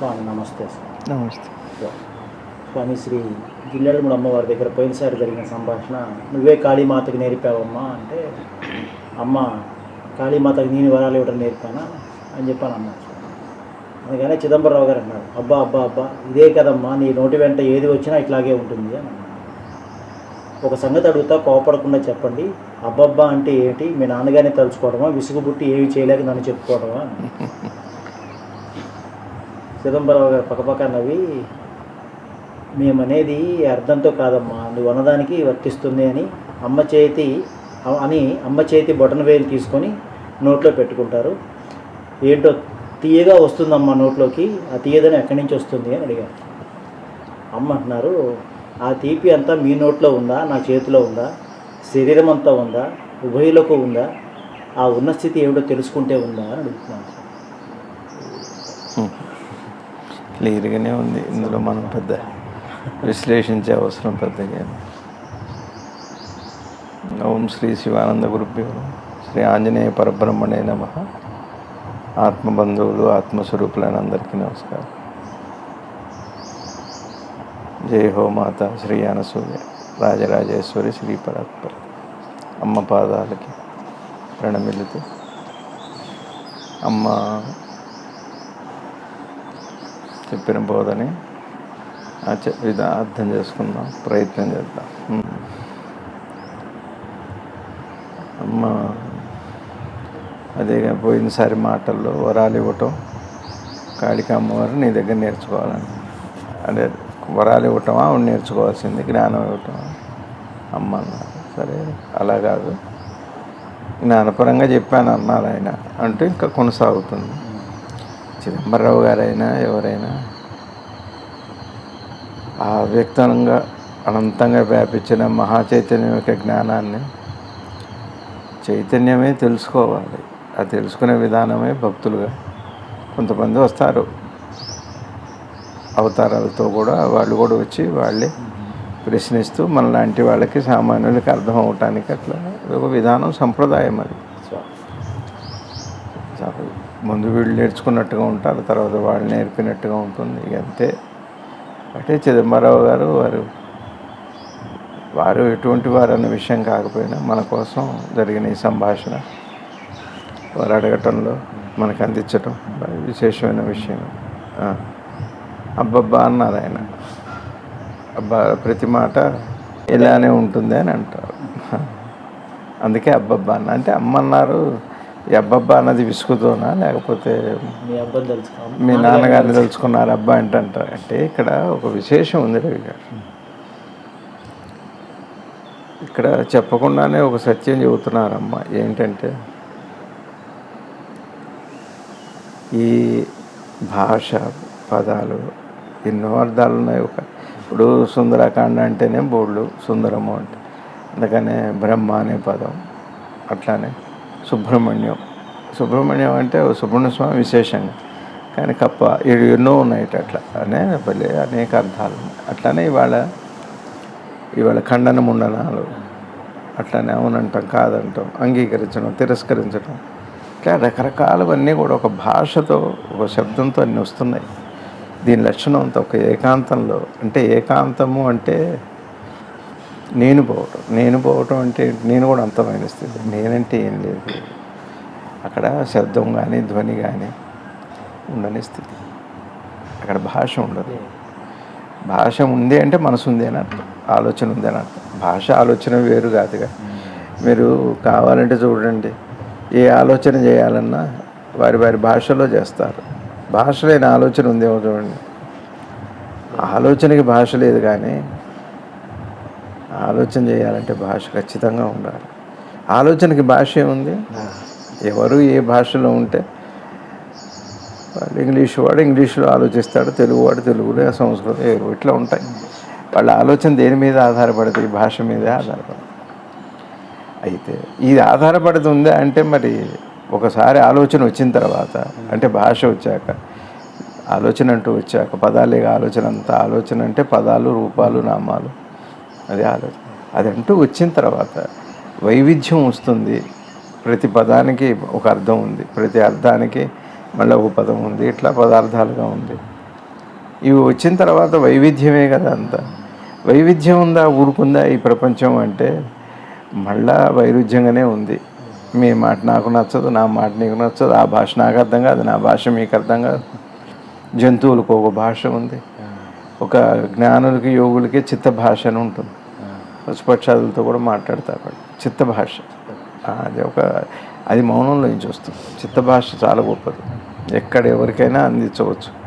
స్వామి నమస్తే సార్. నమస్తే. స్వామి శ్రీ గిన్నెలముడు అమ్మవారి దగ్గర పోయినసారి జరిగిన సంభాషణ నువ్వే కాళీమాతకి నేర్పావమ్మా అంటే అమ్మ కాళీమాతకి నేను వరాలు ఇవ్వడం నేర్పానా అని చెప్పాను స్వామి. అందుకనే చిదంబరరావు గారు అన్నాడు అబ్బా అబ్బా అబ్బా ఇదే కదమ్మా నీ నోటి వెంట ఏది వచ్చినా ఇట్లాగే ఉంటుంది అని ఒక సంగతి అడుగుతా కోపడకుండా చెప్పండి అబ్బబ్బా అంటే ఏంటి మీ నాన్నగారిని తలుచుకోవడమా విసుగుబుట్టి ఏమి చేయలేక నన్ను చెప్పుకోవడమా అని. గారు పక్కపక్క నవ్వి మేమనేది అర్థంతో కాదమ్మా నువ్వు అన్నదానికి వర్తిస్తుంది అని అమ్మ చేతి అని అమ్మ చేతి బొటన వేలు తీసుకొని నోట్లో పెట్టుకుంటారు. ఏంటో తీయగా వస్తుందమ్మా నోట్లోకి ఆ తీయదని ఎక్కడి నుంచి వస్తుంది? అని అడిగారు. అమ్మ అంటున్నారు ఆ తీపి అంతా మీ నోట్లో ఉందా నా చేతిలో ఉందా శరీరం అంతా ఉందా ఉభయలకు ఉందా ఆ ఉన్న స్థితి ఏమిటో తెలుసుకుంటే ఉందా? అని అడుగుతున్నాను క్లియర్గానే ఉంది. ఇందులో మనం పెద్ద విశ్లేషించే అవసరం పెద్దగా ఓం శ్రీ శివానంద గురుభ్యో శ్రీ ఆంజనేయ పరబ్రహ్మణే నమ. ఆత్మబంధువులు ఆత్మస్వరూపులైన అందరికీ నమస్కారం. జై హో మాత శ్రీ అనసూయ. రాజరాజేశ్వరి శ్రీ పరాత్పర. అమ్మ పాదాలకి ప్రణమిలుతూ అమ్మ చెప్పిన బోధని ఆచ అర్థం చేసుకుందాం ప్రయత్నం చేద్దాం. అమ్మ అదే పోయినసారి మాటల్లో వరాలు ఇవ్వటం కాళిక అమ్మవారు నీ దగ్గర నేర్చుకోవాలని. అదే వరాలు ఇవ్వటమా ఆవిడ నేర్చుకోవాల్సింది జ్ఞానం ఇవ్వటమా? అమ్మ అన్నారు. సరే అలా కాదు. జ్ఞానపరంగా చెప్పాను అన్నారు ఆయన. అంటే ఇంకా కొనసాగుతుంది. చిదంబరరావు గారైనా ఎవరైనా ఆ వ్యక్తంగా అనంతంగా వ్యాపించిన మహా చైతన్యం యొక్క జ్ఞానాన్ని చైతన్యమే తెలుసుకోవాలి. ఆ తెలుసుకునే విధానమే భక్తులుగా కొంతమంది వస్తారు. అవతారాలతో కూడా వాళ్ళు కూడా వచ్చి వాళ్ళే ప్రశ్నిస్తూ మనలాంటి వాళ్ళకి సామాన్యులకి అర్థం అవటానికి అట్లా ఒక విధానం సంప్రదాయం అది. ముందు వీళ్ళు నేర్చుకున్నట్టుగా ఉంటారు తర్వాత వాళ్ళు నేర్పినట్టుగా ఉంటుంది అంతే. అంటే చిదంబరరావు గారు వారు వారు ఎటువంటి వారు అన్న విషయం కాకపోయినా మన కోసం జరిగిన ఈ సంభాషణ వారు అడగటంలో మనకు అందించటం విశేషమైన విషయం. అబ్బబ్బా అన్నారు ఆయన. అబ్బా ప్రతి మాట ఇలానే ఉంటుంది అని అంటారు. అందుకే అబ్బబ్బా అన్న. అంటే అమ్మన్నారు అబ్బబ్బా అన్నది విసుగుతోనా? లేకపోతే మీ నాన్నగారిని తెలుసుకున్నారు అబ్బా ఏంటంటారు అంటే ఇక్కడ ఒక విశేషం ఉంది రవి గారు. ఇక్కడ చెప్పకుండానే ఒక సత్యం చెబుతున్నారమ్మ. ఏంటంటే ఈ భాష పదాలు ఎన్నో అర్థాలు ఉన్నాయి. ఒక ఇప్పుడు సుందరకాండ అంటేనే బోళ్ళు సుందరము అంటే. అందుకనే బ్రహ్మ అనే పదం. అట్లానే సుబ్రహ్మణ్యం. సుబ్రహ్మణ్యం అంటే ఓ సుబ్రహ్మణ్య స్వామి విశేషంగా కానీ కప్ప ఇవి ఎన్నో ఉన్నాయి అట్లా. అనే భలే అనేక అర్థాలు అట్లానే ఇవాళ ఇవాళ ఖండన ముండనాలు. అట్లానే అవునంటాం కాదంటాం అంగీకరించడం తిరస్కరించడం. ఇట్లా రకరకాలవన్నీ కూడా ఒక భాషతో ఒక శబ్దంతో అన్నీ వస్తున్నాయి. దీని లక్షణం అంతా ఒక ఏకాంతంలో. అంటే ఏకాంతము అంటే నేను పోవటం నేను పోవటం అంటే నేను కూడా అంతమైన స్థితి నేనంటే ఏం లేదు. అక్కడ శబ్దం కానీ ధ్వని కానీ ఉండని స్థితి. అక్కడ భాష ఉండదు. భాష ఉంది అంటే మనసు ఉంది అని అర్థం ఆలోచన ఉంది అని అర్థం. భాష ఆలోచన వేరు కాదుగా. మీరు కావాలంటే చూడండి ఏ ఆలోచన చేయాలన్నా వారి వారి భాషలో చేస్తారు. భాష లేని ఆలోచన ఉందేమో చూడండి. ఆలోచనకి భాష లేదు కానీ ఆలోచన చేయాలంటే భాష ఖచ్చితంగా ఉండాలి. ఆలోచనకి భాష ఏముంది? ఎవరు ఏ భాషలో ఉంటే వాళ్ళు ఇంగ్లీష్ వాడు ఇంగ్లీష్లో ఆలోచిస్తాడు తెలుగు వాడు తెలుగులో సంస్కృతం ఇట్లా ఉంటాయి. వాళ్ళ ఆలోచన దేని మీద ఆధారపడుతుంది ఈ భాష మీదే ఆధారపడుతుంది అయితే ఇది ఆధారపడుతుందా అంటే మరి ఒకసారి ఆలోచన వచ్చిన తర్వాత అంటే భాష వచ్చాక ఆలోచన అంటూ వచ్చాక పదాలే ఆలోచన అంతా ఆలోచన అంటే పదాలు రూపాలు నామాలు అది ఆలోచన. అదంటూ వచ్చిన తర్వాత వైవిధ్యం వస్తుంది. ప్రతి పదానికి ఒక అర్థం ఉంది. ప్రతి అర్థానికి మళ్ళీ ఒక పదం ఉంది. ఇట్లా పదార్థాలుగా ఉంది. ఇవి వచ్చిన తర్వాత వైవిధ్యమే కదా అంత. వైవిధ్యం ఉందా ఊరుకుందా ఈ ప్రపంచం అంటే మళ్ళా వైరుధ్యంగానే ఉంది. మీ మాట నాకు నచ్చదు నా మాట నీకు నచ్చదు ఆ భాష నాకు అర్థం కాదు నా భాష మీకు అర్థం కాదు. జంతువులకు ఒక భాష ఉంది. ఒక జ్ఞానులకి యోగులకి చిత్త భాష అని ఉంటుంది. పశుపక్షాదులతో కూడా మాట్లాడతారు వాళ్ళు. చిత్త భాష. అది ఒక అది మౌనంలో నుంచి వస్తుంది. చిత్త భాష చాలా గొప్పది. ఎక్కడ ఎవరికైనా అందించవచ్చు.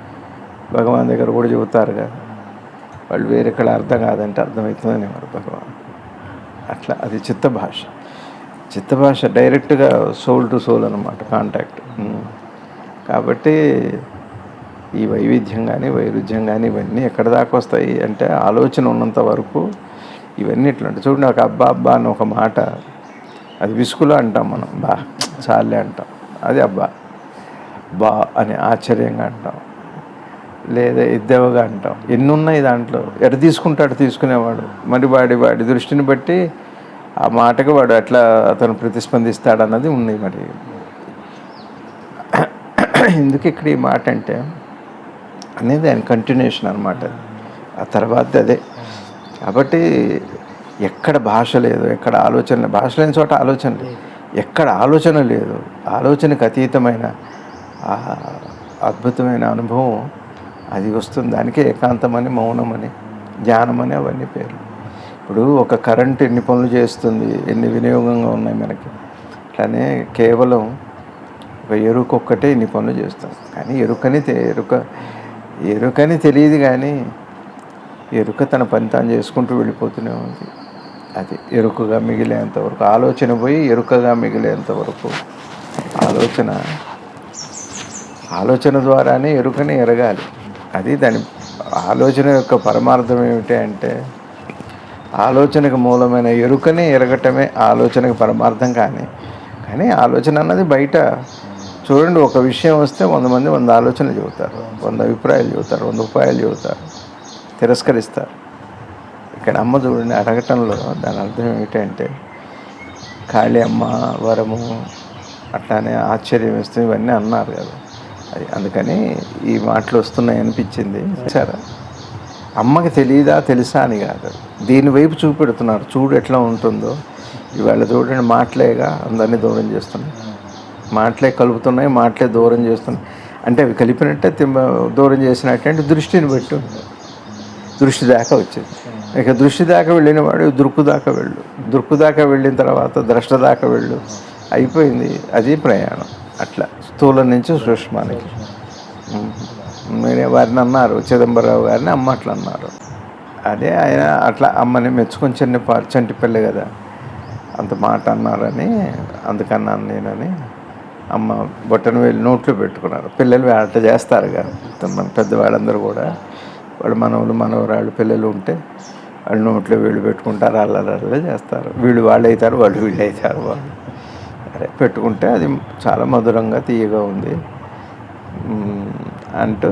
భగవాన్ దగ్గర కూడా చెబుతారు కదా. వాళ్ళు వేరెక్కడ అర్థం కాదంటే అర్థమవుతుందని వారు భగవాన్? అట్లా అది చిత్త భాష. చిత్త భాష డైరెక్ట్గా సోల్ టు సోల్ అనమాట కాంటాక్ట్. కాబట్టి ఈ వైవిధ్యం కానీ వైరుధ్యం కానీ ఇవన్నీ ఎక్కడ దాకా వస్తాయి అంటే ఆలోచన ఉన్నంత వరకు ఇవన్నీ ఇట్లా ఉంటాయి చూడండి ఒక అబ్బా అబ్బా అని ఒక మాట అది విసుగులో అంటాం మనం. బా చాలే అంటాం. అది అబ్బా. బా అని ఆశ్చర్యంగా అంటాం. లేదా ఇద్దవగా అంటాం. ఎన్ని ఉన్నాయి దాంట్లో? ఎట తీసుకుంటాడు తీసుకునేవాడు. మరి వాడి వాడి దృష్టిని బట్టి ఆ మాటకు వాడు ఎట్లా అతను ప్రతిస్పందిస్తాడు అన్నది ఉంది మరి. ఎందుకు ఇక్కడ ఈ మాట అంటే అనేది ఆయన కంటిన్యూషన్ అనమాట ఆ తర్వాత అదే. కాబట్టి ఎక్కడ భాష లేదు ఎక్కడ ఆలోచన లేదు. భాష లేని చోట ఆలోచన లేదు. ఎక్కడ ఆలోచన లేదు. ఆలోచనకు అతీతమైన అద్భుతమైన అనుభవం అది వస్తుంది. దానికే ఏకాంతమని మౌనమని ధ్యానమని అవన్నీ పేర్లు. ఇప్పుడు ఒక కరెంట్ ఎన్ని పనులు చేస్తుంది ఎన్ని వినియోగంగా ఉన్నాయి మనకి. అట్లానే కేవలం ఒక ఎరుకొక్కటే ఇన్ని పనులు చేస్తుంది. కానీ ఎరుకని ఎరుక ఎరుకని తెలియదు కానీ ఎరుక తన పని తాను చేసుకుంటూ వెళ్ళిపోతూనే ఉంది. అది ఎరుకగా మిగిలేంత వరకు ఆలోచన పోయి ఎరుకగా మిగిలేంత వరకు ఆలోచన ఆలోచన ద్వారానే ఎరుకని ఎరగాలి. అది దాని ఆలోచన యొక్క పరమార్థం ఏమిటి అంటే ఆలోచనకు మూలమైన ఎరుకని ఎరగటమే ఆలోచనకు పరమార్థం కానీ కానీ ఆలోచన అన్నది బయట చూడండి ఒక విషయం వస్తే వంద మంది వంద ఆలోచనలు చెబుతారు వంద అభిప్రాయాలు చెబుతారు వంద ఉపాయాలు చెబుతారు. తిరస్కరిస్తారు. ఇక్కడ అమ్మ చూడని అడగటంలో దాని అర్థం ఏమిటంటే ఖాళీ అమ్మ వరము అట్లానే ఆశ్చర్యం వేస్తుంది ఇవన్నీ అన్నారు కదా. అది అందుకని ఈ మాటలు వస్తున్నాయి అనిపించింది. సరే. అమ్మకి తెలియదా తెలుసా అని కాదు. దీని వైపు చూపెడుతున్నారు. చూడు ఎట్లా ఉంటుందో. ఇవాళ చూడండి మాటలేగా అందరినీ దూరం చేస్తున్నాయి. మాటలే కలుపుతున్నాయి మాటలే దూరం చేస్తున్నాయి. అంటే అవి కలిపినట్టే తిమ్మ- దూరం చేసినట్టే అంటే దృష్టిని పెట్టు. దృష్టి దాకా వచ్చింది. ఇక దృష్టి దాకా వెళ్ళిన వాడు దృక్కు దాకా వెళ్ళు. దృక్కు దాకా వెళ్ళిన తర్వాత ద్రష్ట దాకా వెళ్ళు. అయిపోయింది. అది ప్రయాణం. అట్లా స్థూలం నుంచి సూక్ష్మానికి. మీరే వారిని అన్నారు. చిదంబరరావు గారిని అమ్మ అట్లా అన్నారు. అదే ఆయన అట్లా అమ్మని మెచ్చుకొని చిన్న చంటి పిల్ల కదా. అంత మాట అన్నారని అందుకన్నాను నేనని అమ్మ బొట్టను వెళ్ళి నోట్లో పెట్టుకున్నారు. పిల్లలు వేట చేస్తారు కదా. మన పెద్దవాళ్ళందరూ కూడా. వాళ్ళ మనవలు మనవరాళ్ళు పిల్లలు ఉంటే వాళ్ళు నోట్లో వీళ్ళు పెట్టుకుంటారు అల్లరల్లా చేస్తారు. వీళ్ళు వాళ్ళు అవుతారు వాళ్ళు వీళ్ళు అవుతారు వాళ్ళు. అరే పెట్టుకుంటే అది చాలా మధురంగా తీయగా ఉంది. అంటూ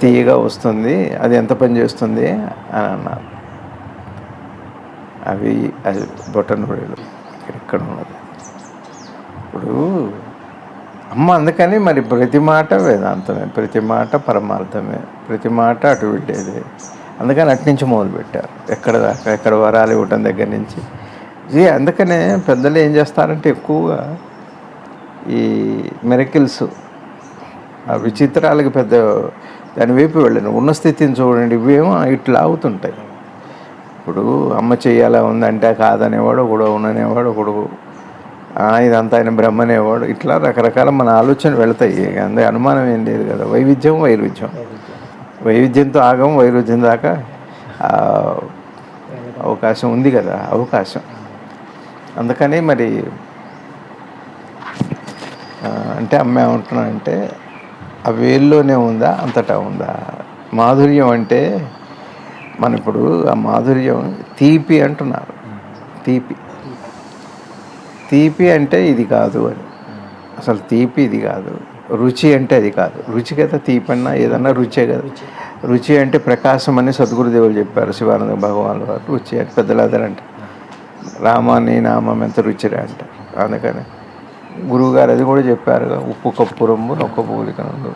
తీయగా వస్తుంది. అది ఎంత పని చేస్తుంది అని అన్నారు. అవి అది బొట్టన్ పొడిలు ఇక్కడ ఉన్నది. ఇప్పుడు అమ్మ అందుకని మరి ప్రతి మాట వేదాంతమే ప్రతి మాట పరమార్థమే ప్రతి మాట అటు వెళ్ళేది అందుకని అటు నుంచి మొదలుపెట్టారు ఎక్కడ దాకా ఎక్కడ వరాలు ఇవ్వటం దగ్గర నుంచి. ఇది అందుకనే పెద్దలు ఏం చేస్తారంటే ఎక్కువగా ఈ మెరకిల్స్ ఆ విచిత్రాలకు పెద్ద దాని వైపు వెళ్ళను. ఉన్న స్థితిని చూడండి ఇవేమో ఇట్లా అవుతుంటాయి. ఇప్పుడు అమ్మ చెయ్యాలా ఉందంటే కాదనేవాడు ఒకడు అవుననేవాడు ఒకడు ఇదంతా ఆయన బ్రహ్మనేవాడు. ఇట్లా రకరకాల మన ఆలోచన వెళతాయి. అందే అనుమానం ఏం లేదు కదా. వైవిధ్యం వైరుధ్యం. వైవిధ్యంతో ఆగం వైరుధ్యం దాకా అవకాశం ఉంది కదా. అవకాశం. అందుకని మరి అంటే అమ్మ ఏమంటున్నానంటే ఆ వేల్లోనే ఉందా అంతటా ఉందా? మాధుర్యం అంటే మన ఇప్పుడు ఆ మాధుర్యం తీపి అంటున్నారు. తీపి. తీపి అంటే ఇది కాదు అని. అసలు తీపి ఇది కాదు. రుచి అంటే అది కాదు. రుచి కదా తీపి అన్నా ఏదన్నా రుచే కదా. రుచి అంటే ప్రకాశం అని సద్గురుదేవులు చెప్పారు శివానంద భగవాన్ వారు. రుచి అంటే పెద్దలాదరంట రామాని నామం ఎంత రుచిరా అంట. అందుకని గురువుగారు అది కూడా చెప్పారు. ఉప్పు కర్పూరము నొక్క పూలికనుడు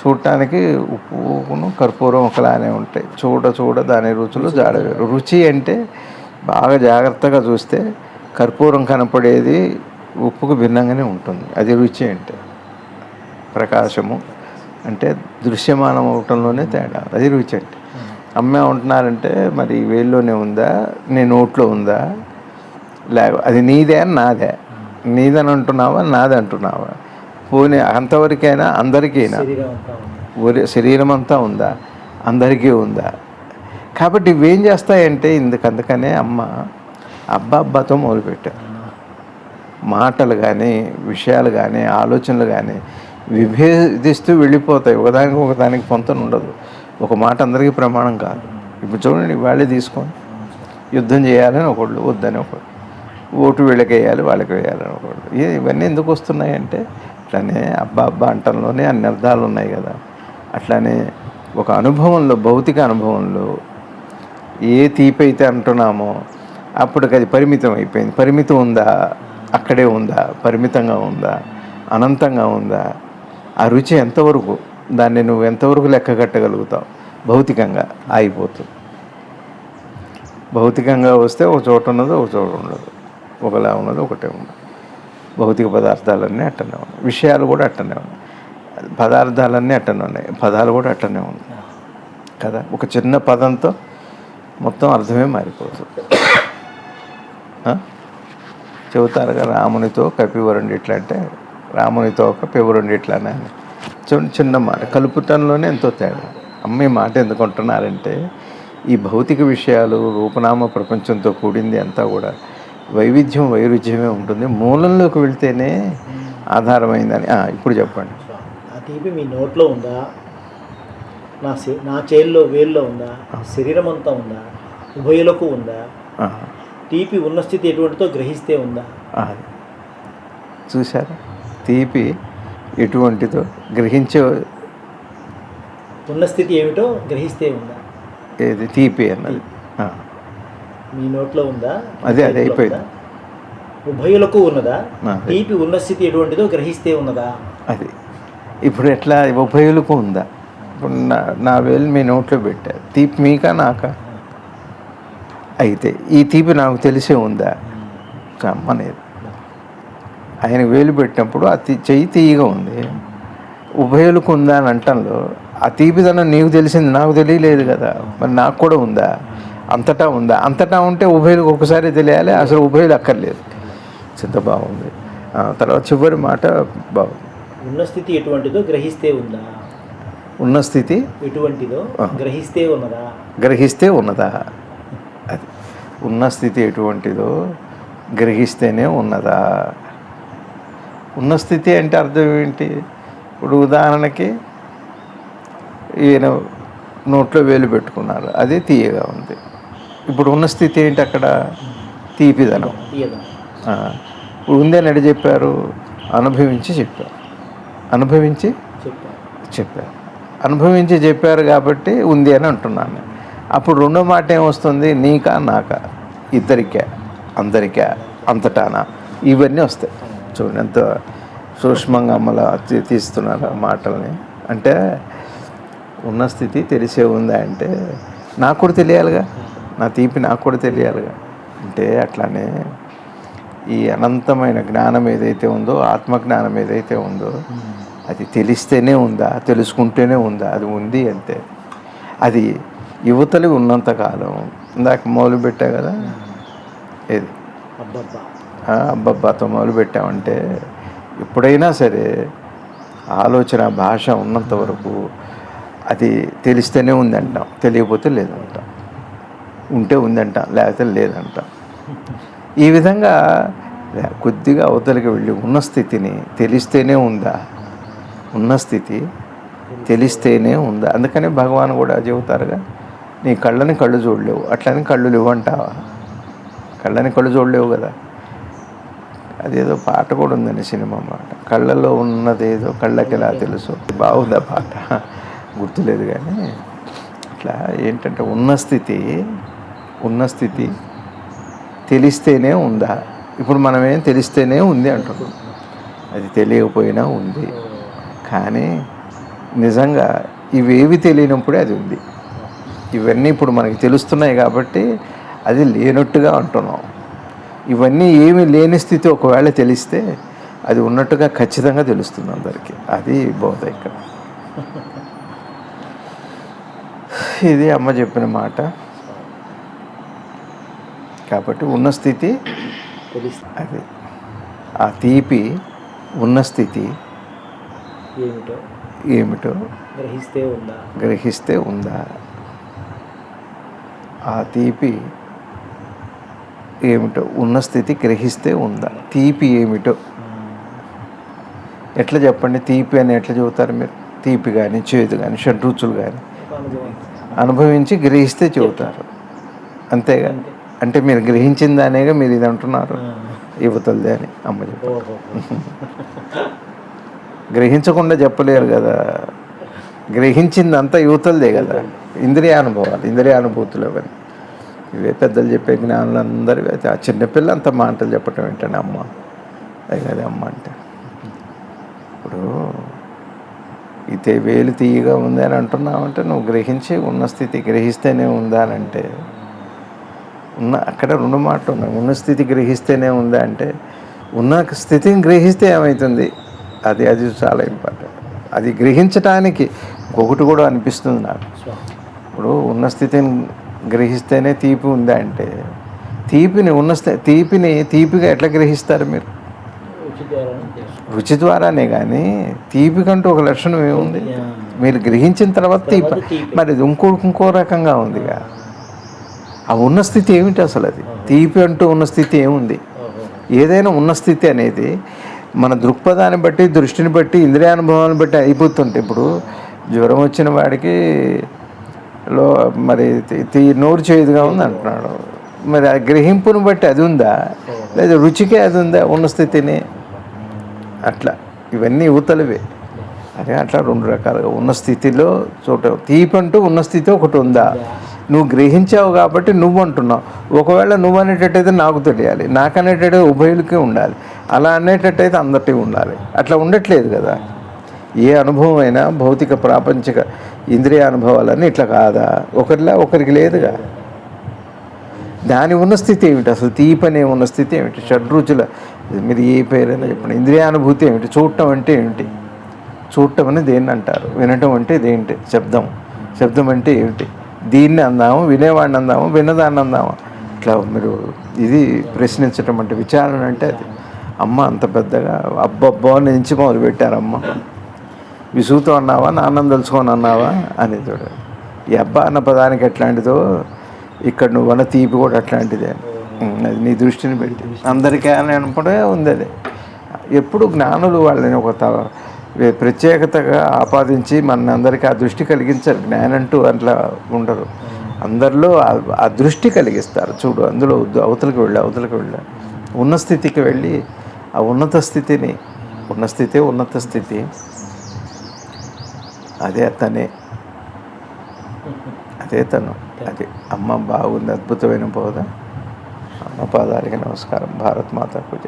చూడటానికి ఉప్పును కర్పూరం ఒకలానే ఉంటాయి. చూడ చూడ దాని రుచులు జాడవేరు రుచి అంటే బాగా జాగ్రత్తగా చూస్తే కర్పూరం కనపడేది ఉప్పుకు భిన్నంగానే ఉంటుంది. అది రుచి అంటే ప్రకాశము అంటే దృశ్యమానం అవటంలోనే తేడా. అది రుచి అంటే అమ్మే ఉంటున్నారంటే మరి వేల్లోనే ఉందా? నీ నోట్లో ఉందా? లేక అది నీదే నాదే. నీదని అంటున్నావా? నాది అంటున్నావా? పోనీ అంతవరకైనా అందరికీనా? శరీరం ఒరే శరీరం అంతా ఉందా? అందరికీ ఉందా? కాబట్టి ఇవేం చేస్తాయంటే ఇందుకు అందుకనే అమ్మ అబ్బాబ్బాతో మొదలుపెట్టారు మాటలు కానీ విషయాలు కానీ ఆలోచనలు కానీ విభేదిస్తూ వెళ్ళిపోతాయి. ఒకదానికి ఒకదానికి పొంతన ఉండదు. ఒక మాట అందరికీ ప్రమాణం కాదు. ఇప్పుడు చూడండి వాళ్ళే తీసుకొని యుద్ధం చేయాలని ఒకళ్ళు వద్దని ఒకళ్ళు. ఓటు వీళ్ళకి వేయాలి వాళ్ళకి వేయాలని ఒకళ్ళు. ఇవన్నీ ఎందుకు వస్తున్నాయంటే అట్లానే అబ్బా అబ్బా అంటంలోనే అన్ని అర్థాలు ఉన్నాయి కదా. అట్లానే ఒక అనుభవంలో భౌతిక అనుభవంలో ఏ తీపైతే అంటున్నామో అప్పటికి అది పరిమితం అయిపోయింది. పరిమితం ఉందా? అక్కడే ఉందా? పరిమితంగా ఉందా? అనంతంగా ఉందా? ఆ రుచి ఎంతవరకు? దాన్ని నువ్వు ఎంతవరకు లెక్క కట్టగలుగుతావు? భౌతికంగా ఆగిపోతుంది. భౌతికంగా వస్తే ఒక చోట ఉన్నది ఒక చోట ఉండదు. ఒకలా ఉన్నది ఒకటే ఉండదు భౌతిక పదార్థాలన్నీ అట్టనే ఉన్నాయి. విషయాలు కూడా అట్టనే ఉన్నాయి. పదార్థాలన్నీ అట్టనే ఉన్నాయి. పదాలు కూడా అట్టనే ఉన్నాయి. కదా? ఒక చిన్న పదంతో మొత్తం అర్థమే మారిపోతుంది. చెబుతారుగా రామునితో కపివ రెండిట్లా అంటే రామునితో ఒక పివ రెండిట్లానే అని చూడండి చిన్న మాట. కలుపుటంలోనే ఎంతో తేడా. అమ్మ మాట ఎందుకు అంటున్నారంటే ఈ భౌతిక విషయాలు రూపనామ ప్రపంచంతో కూడింది అంతా కూడా వైవిధ్యం వైరుధ్యమే ఉంటుంది. మూలంలోకి వెళ్తేనే ఆధారమైందని. ఇప్పుడు చెప్పండి. ఆ తీపి మీ నోట్లో ఉందా? నా నా చేల్లో వేల్లో ఉందా? శరీరం అంతా ఉందా? ఉభయులకు ఉందా? తీపి ఉన్న స్థితి ఎటువంటిదో గ్రహిస్తే ఉందా? చూసారా తీపి ఎటువంటిదో గ్రహించే ఉన్న స్థితి ఏమిటో గ్రహిస్తే ఉందా? ఏది? తీపి అన్నది. మీ నోట్లో ఉందా? అదే, అదే అయిపోయింది. ఉభయులకు ఉన్నదా? తీపి ఉన్న స్థితి ఎటువంటిదో గ్రహిస్తే ఉన్నదా? అది. ఇప్పుడు ఎట్లా? ఉభయులకు ఉందా? ఇప్పుడు నా నా వేలు మీ నోట్లో పెట్టా తీపి మీకా నాకా? అయితే ఈ తీపి నాకు తెలిసే ఉందా? కమ్మనేది ఆయన వేలు పెట్టినప్పుడు ఆ తీ- చెయ్యి తీయగా ఉంది. ఉభయులకు ఉందా అని అంటంలో ఆ తీపిదనం నీకు తెలిసింది నాకు తెలియలేదు కదా. మరి నాకు కూడా ఉందా? అంతటా ఉందా? అంతటా ఉంటే ఉభయులకు ఒకసారి తెలియాలి అసలు ఉభయులు అక్కర్లేదు. చింత బాగుంది. తర్వాత చివరి మాట బాగుంది ఉన్న స్థితి ఎటువంటిదో గ్రహిస్తే ఉందా? ఉన్న స్థితి? ఎటువంటిదో. గ్రహిస్తే ఉన్నదా? గ్రహిస్తే ఉన్నదా? అది. ఉన్న స్థితి ఎటువంటిదో గ్రహిస్తేనే ఉన్నదా? ఉన్న స్థితి అంటే అర్థం ఏంటి? ఇప్పుడు ఉదాహరణకి ఈయన నోట్లో వేలు పెట్టుకున్నారు. అది తీయగా ఉంది. ఇప్పుడు ఉన్న స్థితి ఏంటి అక్కడ? తీపిదనం. ఇప్పుడు ఉంది అని ఎడ చెప్పారు? అనుభవించి చెప్పారు. అనుభవించి చెప్పారు. అనుభవించి చెప్పారు కాబట్టి ఉంది అని అంటున్నాను అప్పుడు రెండో మాట ఏమొస్తుంది? నీకా నాకా? ఇద్దరికే అందరికా అంతటానా? ఇవన్నీ వస్తాయి. చూడండి ఎంత సూక్ష్మంగా అమల తీ- తీస్తున్నారు మాటల్ని. అంటే ఉన్న స్థితి తెలిసే ఉందా అంటే నాకు కూడా తెలియాలిగా. నా తీపి నాకు కూడా తెలియాలిగా. అంటే అట్లానే ఈ అనంతమైన జ్ఞానం ఏదైతే ఉందో ఆత్మజ్ఞానం ఏదైతే ఉందో అది తెలిస్తేనే ఉందా? తెలుసుకుంటేనే ఉందా? అది ఉంది అంతే అది యువతలు ఉన్నంతకాలం ఇందాక మొదలు పెట్టా కదా? ఏది? అబ్బబ్బాతో మొదలు పెట్టామంటే ఎప్పుడైనా సరే ఆలోచన భాష ఉన్నంత వరకు అది తెలిస్తేనే ఉందంటాం. తెలియకపోతే లేదంటాం. ఉంటే ఉందంటాం లేకపోతే లేదంటాం. ఈ విధంగా కొద్దిగా అవతలికి వెళ్ళి ఉన్న స్థితిని తెలిస్తేనే ఉందా? ఉన్న స్థితి తెలిస్తేనే ఉందా? అందుకనే భగవాన్ కూడా చెబుతారుగా నీ కళ్ళని కళ్ళు చూడలేవు. అట్లని కళ్ళు లేవు అంటావా కళ్ళని కళ్ళు చూడలేవు కదా. అదేదో పాట కూడా ఉందండి సినిమా మాట. కళ్ళలో ఉన్నదేదో కళ్ళకి ఎలా తెలుసు? బాగుందా పాట? గుర్తులేదు కానీ. ఇట్లా ఏంటంటే ఉన్న స్థితి ఉన్న స్థితి తెలిస్తేనే ఉందా? ఇప్పుడు మనమేం తెలిస్తేనే ఉంది అంటున్నాం. అది తెలియకపోయినా ఉంది. కానీ నిజంగా ఇవేవి తెలియనప్పుడే అది ఉంది. ఇవన్నీ ఇప్పుడు మనకి తెలుస్తున్నాయి కాబట్టి అది లేనట్టుగా అంటున్నాం. ఇవన్నీ ఏమీ లేని స్థితి ఒకవేళ తెలిస్తే అది ఉన్నట్టుగా ఖచ్చితంగా తెలుస్తుంది అందరికీ. అది బోధ ఇక్కడ ఇది అమ్మ చెప్పిన మాట. కాబట్టి ఉన్న స్థితి అది. ఆ తీపి ఉన్న స్థితి ఏమిటో ఏమిటో గ్రహిస్తే ఉందా? గ్రహిస్తే ఉందా? ఆ తీపి ఏమిటో ఉన్న స్థితి గ్రహిస్తే ఉందా? తీపి ఏమిటో? ఎట్లా చెప్పండి? తీపి అని ఎట్లా చెబుతారు మీరు? తీపి కానీ చేదు కానీ షడ్రుచులు కానీ అనుభవించి గ్రహిస్తే చెబుతారు. అంతేగా? అంతే. అంటే మీరు గ్రహించిన దానేగా మీరు ఇది అంటున్నారు. యువతలదే అని అమ్మ గ్రహించకుండా చెప్పలేరు కదా. గ్రహించిందంతా యువతలదే కదా. ఇంద్రియానుభవాలు ఇంద్రియానుభూతులు అవన్నీ ఇవే పెద్దలు చెప్పే జ్ఞానులు అందరూ అయితే. ఆ చిన్నపిల్ల అంత మాటలు చెప్పటం ఏంటంటే అమ్మ? అది అమ్మ అంటే. ఇప్పుడు ఇతే వేలు తీయగా ఉంది అని అంటున్నావంటే నువ్వు గ్రహించి ఉన్న స్థితి గ్రహిస్తేనే ఉందా అని అంటే ఉన్న అక్కడ రెండు మాటలు ఉన్నాయి. ఉన్న స్థితి గ్రహిస్తేనే ఉందా అంటే ఉన్న స్థితిని గ్రహిస్తే ఏమవుతుంది అది అది చాలా ఇంపార్టెంట్ అది గ్రహించటానికి ఒకటి కూడా అనిపిస్తుంది నాకు. ఇప్పుడు ఉన్న స్థితిని గ్రహిస్తేనే తీపి ఉందా అంటే తీపిని ఉన్న తీపిని తీపిగా ఎట్లా గ్రహిస్తారు మీరు? రుచి ద్వారానే కానీ తీపి కంటూ ఒక లక్షణం ఏముంది. మీరు గ్రహించిన తర్వాత తీపి. మరి ఇది ఇంకో ఇంకో రకంగా ఉందిగా. ఆ ఉన్న స్థితి ఏమిటి అసలు అది? తీపి అంటూ ఉన్న స్థితి ఏముంది? ఏదైనా ఉన్న స్థితి అనేది మన దృక్పథాన్ని బట్టి దృష్టిని బట్టి ఇంద్రియానుభవాన్ని బట్టి అయిపోతుంటే ఇప్పుడు జ్వరం వచ్చిన వాడికి లో మరి తి- నోరు చేదుగా ఉంది అంటున్నాడు. మరి ఆ గ్రహింపును బట్టి అది ఉందా? లేదా రుచికే అది ఉందా? ఉన్న స్థితిని? అట్లా. ఇవన్నీ యువతలవే అదే అట్లా రెండు రకాలుగా. ఉన్న స్థితిలో చోట తీపంటూ ఉన్న స్థితి ఒకటి ఉందా? నువ్వు గ్రహించావు కాబట్టి నువ్వు అంటున్నావు. ఒకవేళ నువ్వు అనేటట్టయితే నాకు తెలియాలి. నాకు అనేటట్టయితే ఉభయులకే ఉండాలి. అలా అనేటట్టయితే అందరికీ ఉండాలి. అట్లా ఉండట్లేదు కదా. ఏ అనుభవం అయినా భౌతిక ప్రాపంచిక ఇంద్రియ అనుభవాలన్నీ ఇట్లా కాదా? ఒకరిలా ఒకరికి లేదుగా. దాని ఉన్న స్థితి ఏమిటి? అసలు తీపనే ఉన్న స్థితి ఏమిటి? షడ్రుచుల మీరు ఏ పేరైనా చెప్పండి. ఇంద్రియానుభూతి ఏమిటి? చూడటం అంటే ఏమిటి? చూడటం అని దేన్ని అంటారు? వినటం అంటే ఇదేంటి శబ్దం. శబ్దం అంటే ఏమిటి? దీన్ని అందాము వినేవాడిని అందాము విన్నదాన్ని అందాము. ఇట్లా మీరు ఇది ప్రశ్నించటం అంటే విచారణ అంటే అది. అమ్మ అంత పెద్దగా అబ్బబ్బో నుంచి మొదలు పెట్టారమ్మ విసుగుతో అన్నావా నాన్నం తెలుసుకొని అన్నావా అని చూడు. ఈ అబ్బా అన్న పదానికి ఎట్లాంటిదో ఇక్కడ నువ్వు అన్న తీపి కూడా అట్లాంటిదే. అది నీ దృష్టిని పెట్టి. అందరికీ అని అనుకుంటే ఉంది అది ఎప్పుడు జ్ఞానులు వాళ్ళని ఒక ప్రత్యేకతగా ఆపాదించి మన అందరికీ ఆ దృష్టి కలిగించారు. జ్ఞానంటూ అట్లా ఉండరు. అందరిలో ఆ- దృష్టి కలిగిస్తారు. చూడు అందులో అవతలకి వెళ్ళి అవతలకి వెళ్ళి. ఉన్న స్థితికి వెళ్ళి ఆ ఉన్నత స్థితిని ఉన్న స్థితి ఉన్నత స్థితి. అదే అతనే. అదే తను. అది అమ్మ బాగుంది అద్భుతమైన బోధ. అమ్మ పాదాలకి నమస్కారం. భారత్ మాత పూజ